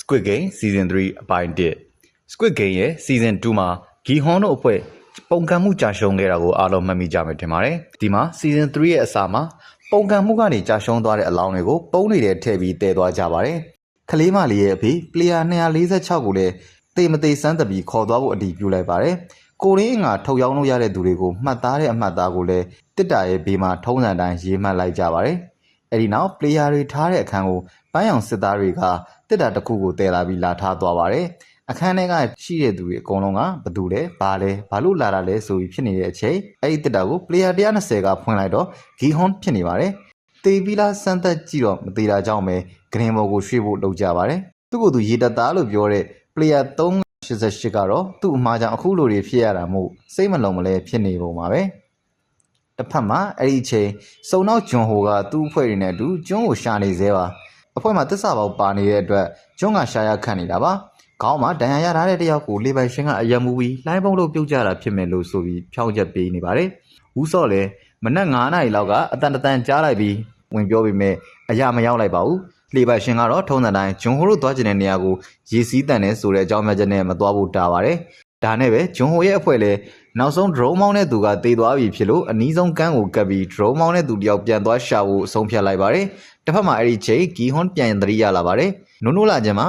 Squid Game Season 3အပိုင်း1 Squid Game ရဲ့ Season 2မှာဂီဟွန်တို့အဖွဲ့ပုံကံမှုကြာရှုံးခဲ့တာကိုအားလုံးမှတ်မိကြမယ်ထင်ပါတယ်ဒီမှာ Season 3ရဲ့အစမှာပုံကံမှုကနေကြာရှုံးသွားတဲ့အလောင်းတွေကိုပုံးနေတဲ့ထည့်ပြီးတည်သွားကြပါတယ်ကလေးမလေးရဲ့အဖေ player 246ကိုလည်းတေမသေးစမ်းတပြီးခေါ်သွားဖို့အတည်ပြုလိုက်ပါတယ်ကိုရင်းငါထုတ်ရောင်းလို့ရတဲ့သူတွေကိုမှတ်သားတဲ့အမှတ်သားကိုလည်းတစ်တာရဲ့ဘေးမှာထုံးစံတိုင်းရေးမှတ်လိုက်ကြပါတယ် အဲဒီနောက် player တွေထားတဲ့အခန်းကိုပန်းရောင်စစ်သားတွေကတစ်တာတစ်ခုကိုတည်လာပြီးလာထားသွားပါတယ်အခန်းထဲကရှိတဲ့သူတွေအကုန်လုံးကဘသူလဲဘာလဲဘာလို့လာတာလဲဆိုပြီးဖြစ်နေတဲ့အချိန်အဲ့ဒီတစ်တာကို player 120ကဖွင့်လိုက်တော့ဂီဟွန်ဖြစ်နေပါတယ်တေးပြီးလားစမ်းသက်ကြည့်တော့မသေးတာကြောင့်ပဲဂရင်ဘော်ကိုရွှေ့ဖို့လုပ်ကြပါတယ်သူ့ကိုယ်သူရေတသားလို့ပြောတဲ့ player 388ကတော့သူ့အမှားကြောင့်အခုလိုတွေဖြစ်ရတာမို့စိတ်မလုံမလဲဖြစ်နေပုံပါပဲ တစ်ဖက်မှာအဲ့ဒီအချိန်စုံနောက်ဂျွန်ဟိုကသူ့အဖွဲ့တွေနဲ့အတူကျွန်းကိုရှာနေသေးပါအဖွဲ့မှာတစ္ဆာပေါက်ပါနေတဲ့အတွက်ကျွန်းကရှာရခတ်နေတာပါခေါင်းမှာဒဏ်ရာရထားတဲ့တယောက်ကိုလေပိုင်ရှင်ကအယံမူပြီးလိုင်းပုံလို့ပြုတ်ကြတာဖြစ်မယ်လို့ဆိုပြီးဖြောင်းချက်ပေးနေပါတယ်။ဦးစော့လည်းမနက်9နာရီလောက်ကအတန်တန်ကြားလိုက်ပြီးဝင်ပြောပြီးမဲ့အရာမရောက်လိုက်ပါဘူး။လေပိုင်ရှင်ကတော့ထုံးတဲ့တိုင်းဂျွန်ဟိုတို့သွားကျင်တဲ့နေရာကိုရေစီးတန်နေဆိုတဲ့အကြောင်းပြချက်နဲ့မသွားဖို့တာပါတယ်။ ဒါနဲ့ပဲဂျွန်ဟိုရဲ့အဖွဲ့လည်းနောက်ဆုံး drone မောင်းတဲ့သူကတေသွားပြီဖြစ်လို့အနီးဆုံးကန်းကိုကပ်ပြီး drone မောင်းတဲ့သူတယောက်ပြန်သွားရှာဖို့အဆုံးဖြတ်လိုက်ပါတယ်။တစ်ဖက်မှာအဲ့ဒီချိန်ဂီဟွန်ပြန်သတိရလာပါတယ်။နုံနုလာချင်းမှာ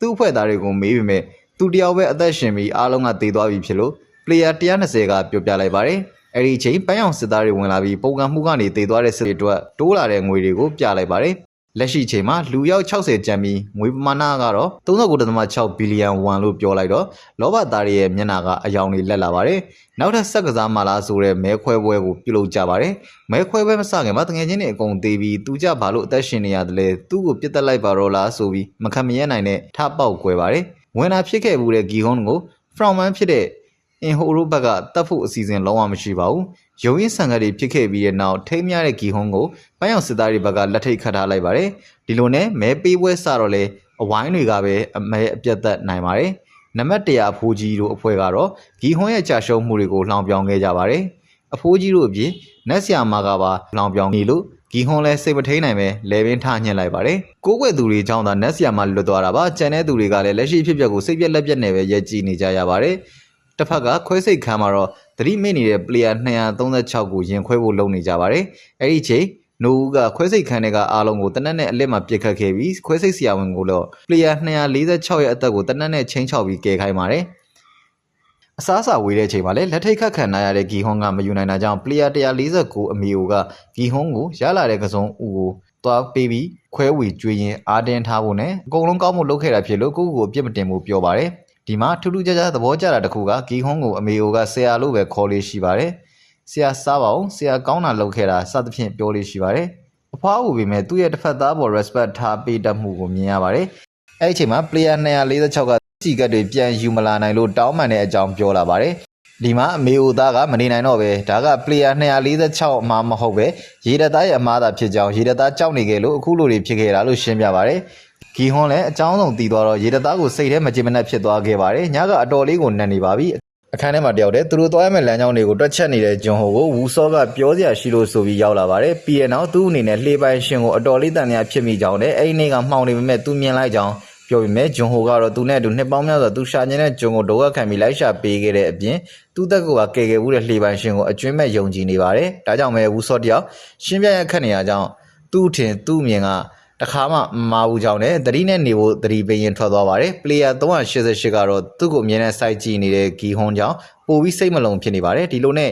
သူ့အဖွဲ့သားတွေကိုမေးပြီးမဲ့သူတယောက်ပဲအသက်ရှင်ပြီးအားလုံးကတေသွားပြီဖြစ်လို့ player 120ကပြောပြလိုက်ပါတယ်။အဲ့ဒီချိန်ပန်းရောင်စစ်သားတွေဝင်လာပြီးပုံကံမှုကနေတေသွားတဲ့စစ်တွေအတွက်တိုးလာတဲ့ငွေတွေကိုပြလိုက်ပါတယ်။ လက်ရှိချိန်မှာလူရောက်60ကျန်ပြီးငွေပမာဏကတော့39.6ဘီလီယံဝမ်လို့ပြောလိုက်တော့လောဘသားတွေရဲ့မျက်နှာကအယောင်တွေလက်လာပါတယ်။နောက်ထပ်ဆက်ကစားမလားဆိုတဲ့မဲခွဲပွဲကိုပြုလုပ်ကြပါတယ်။မဲခွဲပွဲမစခင်မှာတငယ်ချင်းတွေအကုန်သေးပြီးသူကြဘာလို့အသက်ရှင်နေရတယ်လဲသူ့ကိုပြစ်တက်လိုက်ပါတော့လားဆိုပြီးမခံမရနိုင်တဲ့ထပေါက်ကွဲပါတယ်။ဝင်လာဖြစ်ခဲ့မှုတဲ့ဂီဟွန်ကို frontman ဖြစ်တဲ့ အင်ဟိုရိုဘက်ကတတ်ဖို့အစီအစဉ်လုံးဝမရှိပါဘူး။ရုံရင်းဆန်ကတွေဖြစ်ခဲ့ပြီးတဲ့နောက်ထိမ်းမြတဲ့ဂီဟွန်ကိုပန်းရောင်စစ်သားတွေဘက်ကလက်ထိတ်ခတ်ထားလိုက်ပါတယ်။ဒီလိုနဲ့မဲပေးပွဲစတော့လေအဝိုင်းတွေကပဲအမဲအပြတ်သက်နိုင်ပါတယ်။နံပါတ်100အဖိုးကြီးတို့အဖွဲ့ကတော့ဂီဟွန်ရဲ့ကြာရှုံးမှုတွေကိုလှောင်ပြောင်ခဲ့ကြပါတယ်။အဖိုးကြီးတို့အပြင်နက်ဆီယာမာကပါလှောင်ပြောင်နေလို့ဂီဟွန်လဲစိတ်မထိန်နိုင်ပဲလဲပင်ထညှက်လိုက်ပါတယ်။ကိုးကွယ်သူတွေကြောင့်သာနက်ဆီယာမာလွတ်သွားတာပါ။ကျန်တဲ့သူတွေကလည်းလက်ရှိဖြစ်ပျက်ကိုစိတ်ပြက်လက်ပြက်နဲ့ပဲရက်ကြည့်နေကြရပါတယ်။ တစ်ဖက်ကခွဲစိတ်ခမ်းမှာတော့သတိမိနေတဲ့ player 236ကိုရင်ခွဲဖို့လုပ်နေကြပါတယ်။အဲ့ဒီချိန်နိုဦးကခွဲစိတ်ခန်းတွေကအားလုံးကိုတနက်နဲ့အလစ်မှာပြစ်ခတ်ခဲ့ပြီးခွဲစိတ်ဆရာဝန်ကိုတော့ player 246ရဲ့အသက်ကိုတနက်နဲ့ချင်းချောက်ပြီးကယ်ခိုင်းပါတယ်။အစားအစာဝေးတဲ့ချိန်မှာလည်းလက်ထိတ်ခတ်ခံရတဲ့ဂီဟွန်ကမယူနိုင်တာကြောင့် player 149အမီအိုကဂီဟွန်ကိုရလာတဲ့ကစုံဦးကိုသွားပေးပြီးခွဲဝေကျွေးရင်အာတင်းထားဖို့နဲ့အကုန်လုံးကောင်းမှုလုပ်ခဲ့တာဖြစ်လို့ကိုယ့်ကိုယ်ကိုအပြစ်မတင်ဘူးပြောပါတယ်။ ဒီမှာထူးထူးခြားခြားသဘောကျတာတစ်ခုကဂီဟွန်ကိုအမေအိုကဆရာလို့ပဲခေါ်လေးရှိပါတယ်ဆရာစားပါအောင်ဆရာကောင်းတာလုပ်ခဲ့တာစသဖြင့်ပြောလေးရှိပါတယ်အဖွားဟူပေမဲ့သူ့ရဲ့တစ်ဖက်သားပေါ် respect ထားပေးတတ်မှုကိုမြင်ရပါတယ်အဲ့ဒီအချိန်မှာ player 246ကစီကတ်တွေပြန်ယူမလာနိုင်လို့တောင်းပန်တဲ့အကြောင်းပြောလာပါတယ်ဒီမှာအမေအိုသားကမနေနိုင်တော့ပဲဒါက player 246အမှားမဟုတ်ပဲရေတသားရဲ့အမှားသာဖြစ်ကြောင်းရေတသားကြောက်နေကြလို့အခုလိုတွေဖြစ်ခဲ့တာလို့ရှင်းပြပါတယ် ဂီဟွန်လည်းအကြောင်းဆုံးတည်သွားတော့ရေတသားကိုစိတ်ထဲမကြင်မနှက်ဖြစ်သွားခဲ့ပါတယ်ညကအတော်လေးကိုနှက်နေပါပြီအခန်းထဲမှာတယောက်တည်းသူတို့သွားရမယ့်လမ်းကြောင်းတွေကိုတွက်ချက်နေတဲ့ဂျွန်ဟိုကိုဝူဆော့ကပြောစရာရှိလို့ဆိုပြီးရောက်လာပါတယ်ပြီးရနောက်သူ့အနေနဲ့လှေပိုင်ရှင်ကိုအတော်လေးတန်များဖြစ်မိကြောင်းနဲ့အဲ့ဒီနေ့ကမှောင်နေပေမဲ့သူမြင်လိုက်ကြောင်းပြောပြီးမဲ့ဂျွန်ဟိုကတော့သူနဲ့အတူနှစ်ပေါင်းများစွာသူရှာနေတဲ့ဂျွန်ကိုဒုက္ခခံပြီးလိုက်ရှာပေးခဲ့တဲ့အပြင်သူ့တက်ကကကယ်ခဲ့မှုတဲ့လှေပိုင်ရှင်ကိုအကျွင်းမဲ့ယုံကြည်နေပါတယ်ဒါကြောင့်ပဲဝူဆော့တယောက်ရှင်းပြရခက်နေရကြောင်းသူ့ထင်သူ့မြင်က တခါမှမမာဘူးကြောင်းနဲ့သတိနဲ့နေဖို့သတိပေးရင်ထွက်သွားပါတယ်။ player 388ကတော့သူ့ကိုအမြဲတမ်းစိုက်ကြည့်နေတဲ့ဂီဟွန်ကြောင့်ပိုပြီးစိတ်မလုံဖြစ်နေပါတယ်။ဒီလိုနဲ့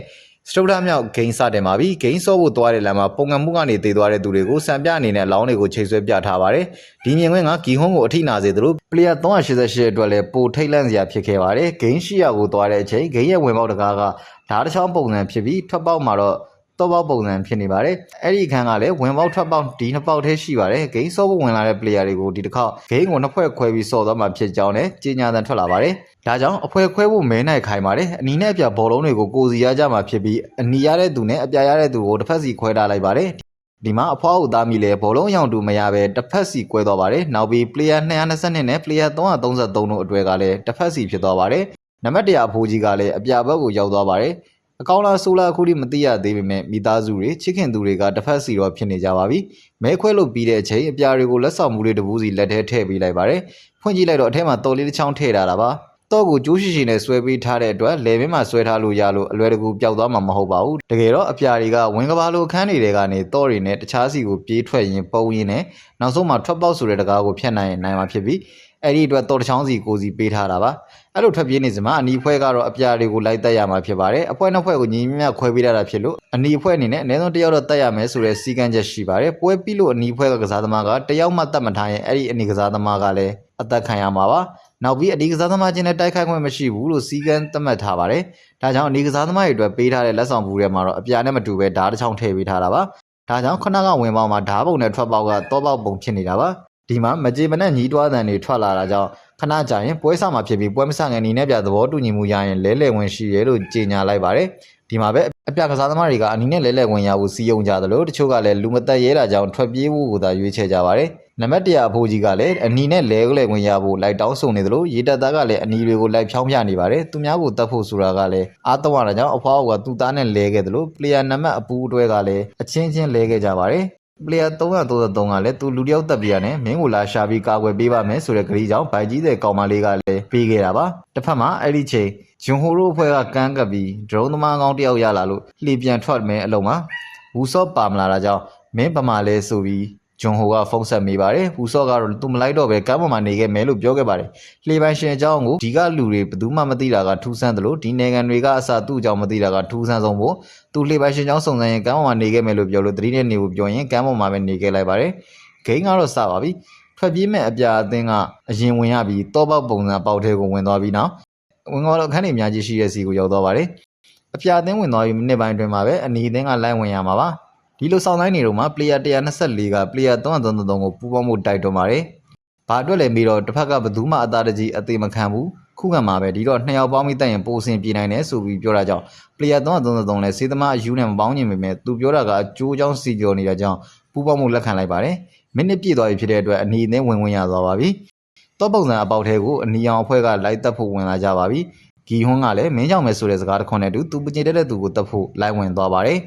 စတုဒ္ဓမြောက်ဂိမ်းစတင်ပါပြီဂိမ်းဆော့ဖို့သွားတဲ့လမ်းမှာပုံကံမှုကနေတည်သွားတဲ့သူတွေကိုစံပြအနေနဲ့လောင်းတွေကိုချိန်ဆွဲပြထားပါတယ်ဒီမြင်ကွင်းကဂီဟွန်ကိုအထိနာစေသလို player 388အတွက်လည်းပိုထိတ်လန့်စရာဖြစ်ခဲ့ပါတယ်ဂိမ်းရှိရကိုသွားတဲ့အချိန်ဂိမ်းရဲ့ဝင်ပေါက်တကားကဓာတ်တစ်ချောင်းပုံစံဖြစ်ပြီးထွက်ပေါက်မှာတော့ တော့ပေါက်ပုံစံဖြစ်နေပါတယ်အဲ့ဒီအခန်းကလည်းဝင်ပေါက်ထွက်ပေါက်ဒီနှစ်ပေါက်ထဲရှိပါတယ်ဂိမ်းဆော့ဖို့ဝင်လာတဲ့ player တွေကိုဒီတစ်ခေါက်ဂိမ်းကိုနှစ်ဖွဲ့ခွဲပြီးဆော့သွားမှာဖြစ်ကြောင်းနဲ့ကြေညာသံထွက်လာပါတယ်ဒါကြောင့်အဖွဲခွဲဖို့မဲနိုင်ခိုင်းပါတယ်အနီးနဲ့အပြဘောလုံးတွေကိုကိုစီရကြမှာဖြစ်ပြီးအနီးရတဲ့သူနဲ့အပြရတဲ့သူကိုတစ်ဖက်စီခွဲထားလိုက်ပါတယ်ဒီမှာအဖွားဦးသားမိလဲဘောလုံးရောင်တူမရပဲတစ်ဖက်စီကွဲသွားပါတယ်နောက်ပြီး player 222နဲ့ player 333တို့အတွဲကလည်းတစ်ဖက်စီဖြစ်သွားပါတယ်နံပါတ်1အဖိုးကြီးကလည်းအပြဘက်ကိုရောက်သွားပါတယ် အကောင်းလားဆိုးလားအခုထိမသိရသေးပေမဲ့မိသားစုတွေချစ်ခင်သူတွေကတစ်ဖက်စီတော့ဖြစ်နေကြပါပြီမဲခွဲလို့ပြီးတဲ့အချိန်အပြာတွေကိုလက်ဆောင်မှုတွေတပူးစီလက်ထဲထည့်ပေးလိုက်ပါတယ်ဖွင့်ကြည့်လိုက်တော့အထက်မှာတော်လေးတစ်ချောင်းထည့်ထားတာပါတော့ကိုကျိုးရှိရှိနဲ့ဆွဲပေးထားတဲ့အတွက်လေဘင်းမှာဆွဲထားလို့ရလို့အလွယ်တကူပျောက်သွားမှာမဟုတ်ပါဘူးတကယ်တော့အပြာတွေကဝင်းကဘာလိုအခန်းတွေထဲကနေတော့တွေနဲ့တခြားစီကိုပြေးထွက်ရင်ပုံရင်းနဲ့နောက်ဆုံးမှာထွက်ပေါက်ဆိုတဲ့တကားကိုဖြတ်နိုင်ရင်နိုင်မှာဖြစ်ပြီး အဲ့ဒီအတွက်တော်တစ်ချောင်းစီကိုစီပေးထားတာပါအဲ့လိုထွက်ပြေးနေစမှာအနီဖွဲကတော့အပြာတွေကိုလိုက်တက်ရမှာဖြစ်ပါတယ်အဖွဲနှစ်ဖွဲကိုညီမြမြခွဲပေးရတာဖြစ်လို့အနီဖွဲအနေနဲ့အနည်းဆုံးတစ်ယောက်တော့တက်ရမယ်ဆိုတဲ့စီကံချက်ရှိပါတယ်ပွဲပြီးလို့အနီဖွဲကကစားသမားကတစ်ယောက်မှတက်မထားရင်အဲ့ဒီအနီကစားသမားကလည်းအသက်ခံရမှာပါနောက်ပြီးအဒီကစားသမားချင်းနဲ့တိုက်ခိုက်ခွင့်မရှိဘူးလို့စီကံသတ်မှတ်ထားပါတယ်ဒါကြောင့်အနီကစားသမားတွေအတွက်ပေးထားတဲ့လက်ဆောင်ဘူးထဲမှာတော့အပြာနဲ့မတူပဲဓာတ်တစ်ချောင်းထည့်ပေးထားတာပါဒါကြောင့်ခဏကဝင်ပေါက်မှာဓာတ်ပုံနဲ့ထွက်ပေါက်ကတော့ပေါက်ပုံဖြစ်နေတာပါ ဒီမှာမကြေမနဲ့ညီးတွားတန်တွေထွက်လာတာကြောင့်ခဏကြာရင်ပွဲစားမှာဖြစ်ပြီးပွဲမဆငယ်နေနဲ့ပြသဘောတူညီမှုရရင်လဲလှယ်ဝင်ရှိရဲလို့ကြေညာလိုက်ပါတယ်ဒီမှာပဲအပြကစားသမားတွေကအနီနဲ့လဲလှယ်ဝင်ရဖို့စီယုံကြသလိုတချို့ကလည်းလူမသက်ရဲတာကြောင့်ထွက်ပြေးဖို့ကိုသာရွေးချယ်ကြပါတယ်နံပါတ်1အဖိုးကြီးကလည်းအနီနဲ့လဲလဲဝင်ရဖို့လိုက်တောင်းဆိုနေသလိုရေတက်သားကလည်းအနီတွေကိုလိုက်ဖြောင်းပြနေပါတယ်သူများကိုတတ်ဖို့ဆိုတာကလည်းအားတော့ရတာကြောင့်အဖွားကသူ့သားနဲ့လဲခဲ့သလိုပလေယာနံပါတ်အပူအတွဲကလည်းအချင်းချင်းလဲခဲ့ကြပါတယ် ပလေယာ333ကလည်းသူလူတယောက်တက်ပြရနဲ့မင်းကိုလာရှာပြီးကာကွယ်ပေးပါမယ်ဆိုတဲ့ကလေးကြောင့်ဗိုက်ကြီးတဲ့ကောင်မလေးကလည်းပေးခဲ့တာပါတစ်ဖက်မှာအဲ့ဒီချိန်ဂျွန်ဟိုရိုအဖွဲ့ကကန်းကပ်ပြီးဒရုန်းသမားကောင်းတယောက်ရလာလို့လှေပြန်ထွက်မယ်အလုံးမှာဝူဆော့ပါမလာတာကြောင့်မင်းပမာလဲဆိုပြီး ဂျွန်ဟိုကဖုန်းဆက်မိပါတယ်ဝူဆော့ကတော့သူမလိုက်တော့ပဲကမ်းပေါ်မှာနေခဲ့မယ်လို့ပြောခဲ့ပါတယ်လှေပိုင်ရှင်အကြောင်းကိုဒီကလူတွေဘယ်သူမှမသိတာကထူးဆန်းတယ်လို့ဒီနိုင်ငံတွေကအစားသူ့အကြောင်းမသိတာကထူးဆန်းဆုံးဖို့သူလှေပိုင်ရှင်အကြောင်းစုံစမ်းရင်ကမ်းပေါ်မှာနေခဲ့မယ်လို့ပြောလို့တတိနဲ့နေဖို့ပြောရင်ကမ်းပေါ်မှာပဲနေခဲ့လိုက်ပါတယ်ဂိမ်းကတော့စပါပြီထွက်ပြေးမဲ့အပြာအသင်းကအရင်ဝင်ရပြီးတောပေါက်ပုံစံပေါက်ထဲကိုဝင်သွားပြီးနောက်ဝင်သွားတော့အခန်းတွေအများကြီးရှိတဲ့စီကိုရောက်သွားပါတယ်အပြာအသင်းဝင်သွားပြီးမိနစ်ပိုင်းအတွင်းမှာပဲအနီအသင်းကလိုက်ဝင်ရမှာပါ ဒီလိုဆောင်တိုင်းနေတော့မှ player 124က player 333ကိုပူးပေါင်းဖို့တိုက်တွန်းပါတယ်ဘာအတွက်လဲပြီးတော့တစ်ဖက်ကဘယ်သူမှအသားတကြီးအသေးမခံဘူးခုခံမှာပဲဒီတော့နှစ်ယောက်ပေါင်းပြီးတက်ရင်ပိုစင်ပြေနိုင်တယ်ဆိုပြီးပြောတာကြောင့် player 333လဲစေးသမားအယူနဲ့မပေါင်းညင်ပေမဲ့သူပြောတာကအကျိုးကြောင့်စီကြော်နေတာကြောင့်ပူးပေါင်းမှုလက်ခံလိုက်ပါတယ်မိနစ်ပြည့်သွားပြီဖြစ်တဲ့အတွက်အနီအသင်းဝင်ဝင်ရသွားပါပြီတော့ပုံစံအပေါက်ထဲကိုအနီအောင်အဖွဲ့ကလိုက်တက်ဖို့ဝင်လာကြပါပြီဂီဟွန်းကလည်းမင်းကြောင့်ပဲဆိုတဲ့စကားတစ်ခွန်းနဲ့တူသူပကျင်တဲ့သူကိုတက်ဖို့လိုက်ဝင်သွားပါတယ်